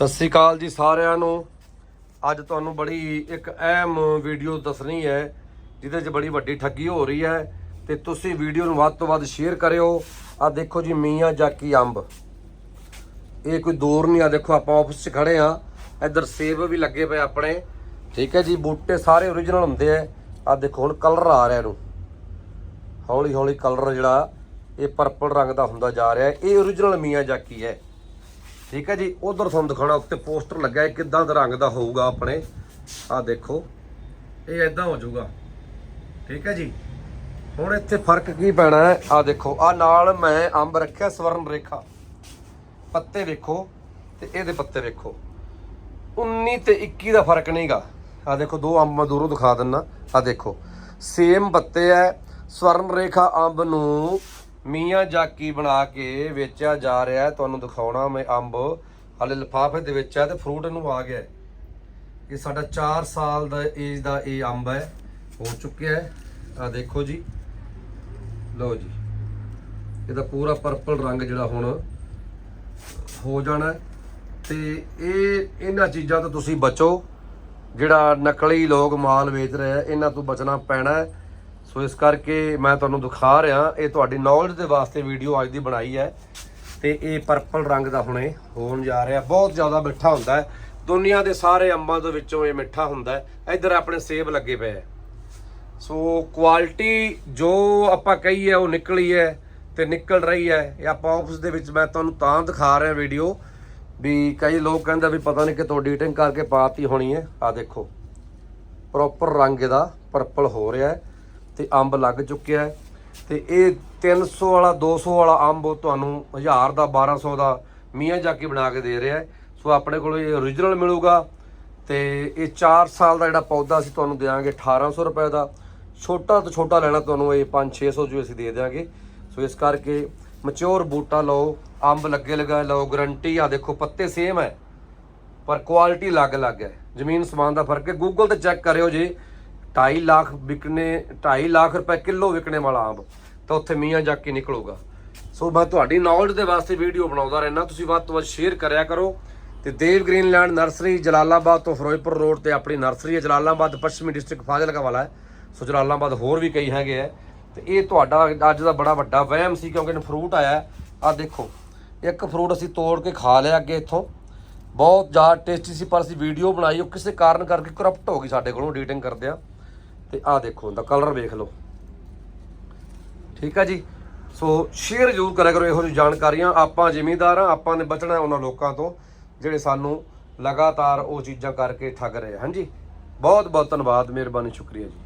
ਸਤਿ ਸ੍ਰੀ ਅਕਾਲ ਜੀ ਸਾਰਿਆਂ ਨੂੰ। ਅੱਜ ਤੁਹਾਨੂੰ ਬੜੀ ਇੱਕ ਅਹਿਮ ਵੀਡੀਓ ਦੱਸਣੀ ਹੈ, ਜਿਹਦੇ 'ਚ ਬੜੀ ਵੱਡੀ ਠੱਗੀ ਹੋ ਰਹੀ ਹੈ। ਤੇ ਤੁਸੀਂ ਵੀਡੀਓ ਨੂੰ ਵੱਧ ਤੋਂ ਵੱਧ ਸ਼ੇਅਰ ਕਰਿਓ। ਆ ਦੇਖੋ ਜੀ ਮੀਆਂ ਜਾਕੀ ਅੰਬ। ਇਹ ਕੋਈ ਦੂਰ ਨਹੀਂ ਆ ਦੇਖੋ ਆਪਾਂ ਆਫਿਸ 'ਚ ਖੜੇ ਆ ਇੱਧਰ ਸੇਬ ਵੀ ਲੱਗੇ ਪਏ ਆਪਣੇ। ਠੀਕ ਹੈ ਜੀ, ਬੂਟੇ ਸਾਰੇ ਓਰੀਜਨਲ ਹੁੰਦੇ ਆ। ਆ ਦੇਖੋ ਹੁਣ ਕਲਰ ਆ ਰਿਹਾ ਇਹਨੂੰ। ਹੌਲੀ ਹੌਲੀ ਕਲਰ ਜਿਹੜਾ, ਇਹ ਪਰਪਲ ਰੰਗ ਦਾ ਹੁੰਦਾ ਜਾ ਰਿਹਾ। ਇਹ ਓਰੀਜਨਲ ਮੀਆਂ ਜਾਕੀ ਹੈ? ਠੀਕ ਹੈ ਜੀ, ਉਧਰ ਤੁਹਾਨੂੰ ਦਿਖਾਉਣਾ, ਉੱਤੇ ਪੋਸਟਰ ਲੱਗਾ ਹੈ ਕਿੱਦਾਂ ਦਾ ਰੰਗ ਦਾ ਹੋਊਗਾ ਆਪਣੇ। ਆਹ ਦੇਖੋ, ਇਹ ਇਦਾਂ ਹੋ ਜਾਊਗਾ। ਠੀਕ ਹੈ ਜੀ, ਹੁਣ ਇੱਥੇ ਫ਼ਰਕ ਕੀ ਪੈਣਾ ਹੈ? ਆਹ ਦੇਖੋ, ਆਹ ਨਾਲ ਮੈਂ ਅੰਬ ਰੱਖਿਆ, ਸਵਰਨ ਰੇਖਾ। ਪੱਤੇ ਵੇਖੋ ਤੇ ਇਹਦੇ ਪੱਤੇ ਵੇਖੋ। 19 ਤੇ 21 ਦਾ ਫ਼ਰਕ ਨਹੀਂਗਾ। ਆਹ ਦੇਖੋ, ਦੋ ਅੰਬ ਮੈਂ ਦੂਰੋਂ ਦਿਖਾ ਦਿੰਨਾ। ਆਹ ਦੇਖੋ ਸੇਮ ਪੱਤੇ ਐ ਸਵਰਨ ਰੇਖਾ ਅੰਬ ਨੂੰ ਮੀਆਂ ਜਾਕੀ ਬਣਾ ਕੇ ਵੇਚਿਆ ਜਾ ਰਿਹਾ ਹੈ। ਤੁਹਾਨੂੰ ਦਿਖਾਉਣਾ ਮੈਂ ਅੰਬ। ਹਲੇ ਲਿਫਾਫੇ ਦੇ ਵਿੱਚ ਹੈ ਤੇ ਫਰੂਟ ਇਹਨੂੰ ਆ ਗਿਆ ਇਹ ਸਾਡਾ 4 ਸਾਲ ਦਾ ਏਜ ਦਾ ਇਹ ਅੰਬ ਹੈ। ਹੋ ਚੁੱਕਿਆ ਹੈ। ਆ ਦੇਖੋ ਜੀ। ਲਓ ਜੀ। ਇਹਦਾ ਪੂਰਾ ਪਰਪਲ ਰੰਗ ਜਿਹੜਾ ਹੁਣ ਹੋ ਜਾਣਾ ਹੈ। ਤੇ ਇਹ ਇਹਨਾਂ ਚੀਜ਼ਾਂ ਤੋਂ ਤੁਸੀਂ ਬਚੋ। ਜਿਹੜਾ ਨਕਲੀ ਲੋਕ ਮਾਲ ਵੇਚ ਰਹੇ ਆ ਇਹਨਾਂ ਤੋਂ ਬਚਣਾ ਪੈਣਾ ਹੈ। ਸੋ ਇਸ ਕਰਕੇ ਮੈਂ ਤੁਹਾਨੂੰ ਦਿਖਾ ਰਿਹਾ, ਇਹ ਤੁਹਾਡੀ ਨੌਲੇਜ ਦੇ ਵਾਸਤੇ ਵੀਡੀਓ ਅੱਜ ਦੀ ਬਣਾਈ ਹੈ ਤੇ ਇਹ ਪਰਪਲ ਰੰਗ ਦਾ ਹੁਣੇ ਹੋਣ ਜਾ ਰਿਹਾ। ਬਹੁਤ ਜ਼ਿਆਦਾ ਮਿੱਠਾ ਹੁੰਦਾ ਹੈ। ਦੁਨੀਆ ਦੇ ਸਾਰੇ ਅੰਬਾਂ ਦੇ ਵਿੱਚੋਂ ਇਹ ਮਿੱਠਾ ਹੁੰਦਾ ਹੈ। ਇੱਧਰ ਆਪਣੇ ਸੇਬ ਲੱਗੇ ਪਏ ਹੈ। ਸੋ ਕੁਆਲਿਟੀ ਜੋ ਆਪਾਂ ਕਹੀਏ ਉਹ ਨਿਕਲੀ ਹੈ ਤੇ ਨਿਕਲ ਰਹੀ ਹੈ। ਇਹ ਆਪਾਂ ਆਫਿਸ ਦੇ ਵਿੱਚ ਮੈਂ ਤੁਹਾਨੂੰ ਤਾਂ ਦਿਖਾ ਰਿਹਾ ਵੀਡੀਓ ਵੀ ਕਈ ਲੋਕ ਕਹਿੰਦਾ ਵੀ ਪਤਾ ਨਹੀਂ ਕਿ ਤੋਂ ਕਰਕੇ ਪਾਤੀ ਹੋਣੀ ਹੈ। ਆ ਦੇਖੋ ਪ੍ਰੋਪਰ ਰੰਗ ਇਹਦਾ ਪਰਪਲ ਹੋ ਰਿਹਾ ਹੈ। ਤੇ ਅੰਬ ਲੱਗ ਚੁੱਕਿਆ ਹੈ। ਤੇ ਇਹ 300 ਵਾਲਾ 200 ਵਾਲਾ ਅੰਬ ਤੁਹਾਨੂੰ 1000 ਦਾ 1200 ਦਾ ਮੀਆਂ ਜਾ ਕੇ ਬਣਾ ਕੇ ਦੇ ਰਿਹਾ ਹੈ। ਸੋ ਆਪਣੇ ਕੋਲ ਇਹ origignal ਮਿਲੂਗਾ ਤੇ ਇਹ 4 ਸਾਲ ਦਾ ਜਿਹੜਾ ਪੌਦਾ ਅਸੀਂ ਤੁਹਾਨੂੰ ਦੇਵਾਂਗੇ 1800 ਰੁਪਏ ਦਾ। ਛੋਟਾ ਤੋਂ ਛੋਟਾ ਲੈਣਾ ਤੁਹਾਨੂੰ ਇਹ 5-600 ਜੋ ਅਸੀਂ ਦੇ ਦੇਵਾਂਗੇ ਸੋ ਇਸ ਕਰਕੇ ਮਚਿਓਰ ਬੂਟਾ ਲਓ, ਅੰਬ ਲੱਗੇ ਲਗਾ ਲਓ ਗਰੰਟੀ ਆ ਦੇਖੋ ਪੱਤੇ ਸੇਮ ਹੈ, ਪਰ ਕੁਆਲਿਟੀ ਅਲੱਗ-ਅਲੱਗ ਹੈ। ਜ਼ਮੀਨ ਸਮਾਨ ਦਾ ਫ਼ਰਕ ਹੈ। ਗੂਗਲ ਤੇ ਚੈੱਕ ਕਰਿਓ ਜੇ 2.5 ਲੱਖ ਵਿਕਣੇ 2.5 ਲੱਖ ਰੁਪਏ ਕਿਲੋ ਵਿਕਣੇ ਵਾਲਾ ਆਮ, ਤਾਂ ਉੱਥੇ ਮੀਆਂ ਜਾ ਕੇ ਨਿਕਲੂਗਾ। ਸੋ ਮੈਂ ਤੁਹਾਡੀ ਨੌਲੇਜ ਦੇ ਵਾਸਤੇ ਵੀਡੀਓ ਬਣਾਉਂਦਾ ਰਹਿਣਾ ਤੁਸੀਂ ਵੱਧ ਤੋਂ ਵੱਧ ਸ਼ੇਅਰ ਕਰਿਆ ਕਰੋ। ਤੇ ਦੇਵ ਗ੍ਰੀਨਲੈਂਡ ਨਰਸਰੀ, ਜਲਾਲਾਬਾਦ ਤੋਂ ਫਿਰੋਜ਼ਪੁਰ ਰੋਡ ਤੇ ਆਪਣੀ ਨਰਸਰੀ ਹੈ, ਜਲਾਲਾਬਾਦ ਪੱਛਮੀ ਡਿਸਟ੍ਰਿਕਟ ਫਾਜ਼ਿਲਕਾ ਵਾਲਾ ਹੈ। ਸੋ ਜਲਾਲਾਬਾਦ ਹੋਰ ਵੀ ਕਈ ਹੈਗੇ ਆ ਤੇ ਇਹ ਤੁਹਾਡਾ ਅੱਜ ਦਾ ਬੜਾ ਵੱਡਾ ਵਹਿਮ ਸੀ, ਕਿਉਂਕਿ ਇਹਨੂੰ ਫਰੂਟ ਆਇਆ ਆ ਦੇਖੋ, ਇੱਕ ਫਰੂਟ ਅਸੀਂ ਤੋੜ ਕੇ ਖਾ ਲਿਆ ਅੱਗੇ ਇੱਥੋਂ। ਬਹੁਤ ਜ਼ਿਆਦਾ ਟੇਸਟੀ ਸੀ, ਪਰ ਅਸੀਂ ਵੀਡੀਓ ਬਣਾਈ, ਉਹ ਕਿਸੇ ਕਾਰਨ ਕਰਕੇ ਕਰਪਟ ਹੋ ਗਈ ਸਾਡੇ ਕੋਲੋਂ ਐਡੀਟਿੰਗ ਕਰਦੇ ਆ ਤੇ ਆਹ ਦੇਖੋ ਉਹਦਾ ਕਲਰ ਵੇਖ ਲਓ। ਠੀਕ ਆ ਜੀ? ਸੋ ਸ਼ੇਅਰ ਜ਼ਰੂਰ ਕਰਿਆ ਕਰੋ, ਇਹੋ ਜਿਹੀ ਜਾਣਕਾਰੀਆਂ। ਆਪਾਂ ਜ਼ਿਮੀਂਦਾਰ ਆ, ਆਪਾਂ ਨੇ ਬਚਣਾ ਉਹਨਾਂ ਲੋਕਾਂ ਤੋਂ, ਜਿਹੜੇ ਸਾਨੂੰ ਲਗਾਤਾਰ ਉਹ ਚੀਜ਼ਾਂ ਕਰਕੇ ਠੱਗ ਰਹੇ ਆ। ਹਾਂਜੀ? ਬਹੁਤ ਬਹੁਤ ਧੰਨਵਾਦ, ਮਿਹਰਬਾਨੀ, ਸ਼ੁਕਰੀਆ ਜੀ।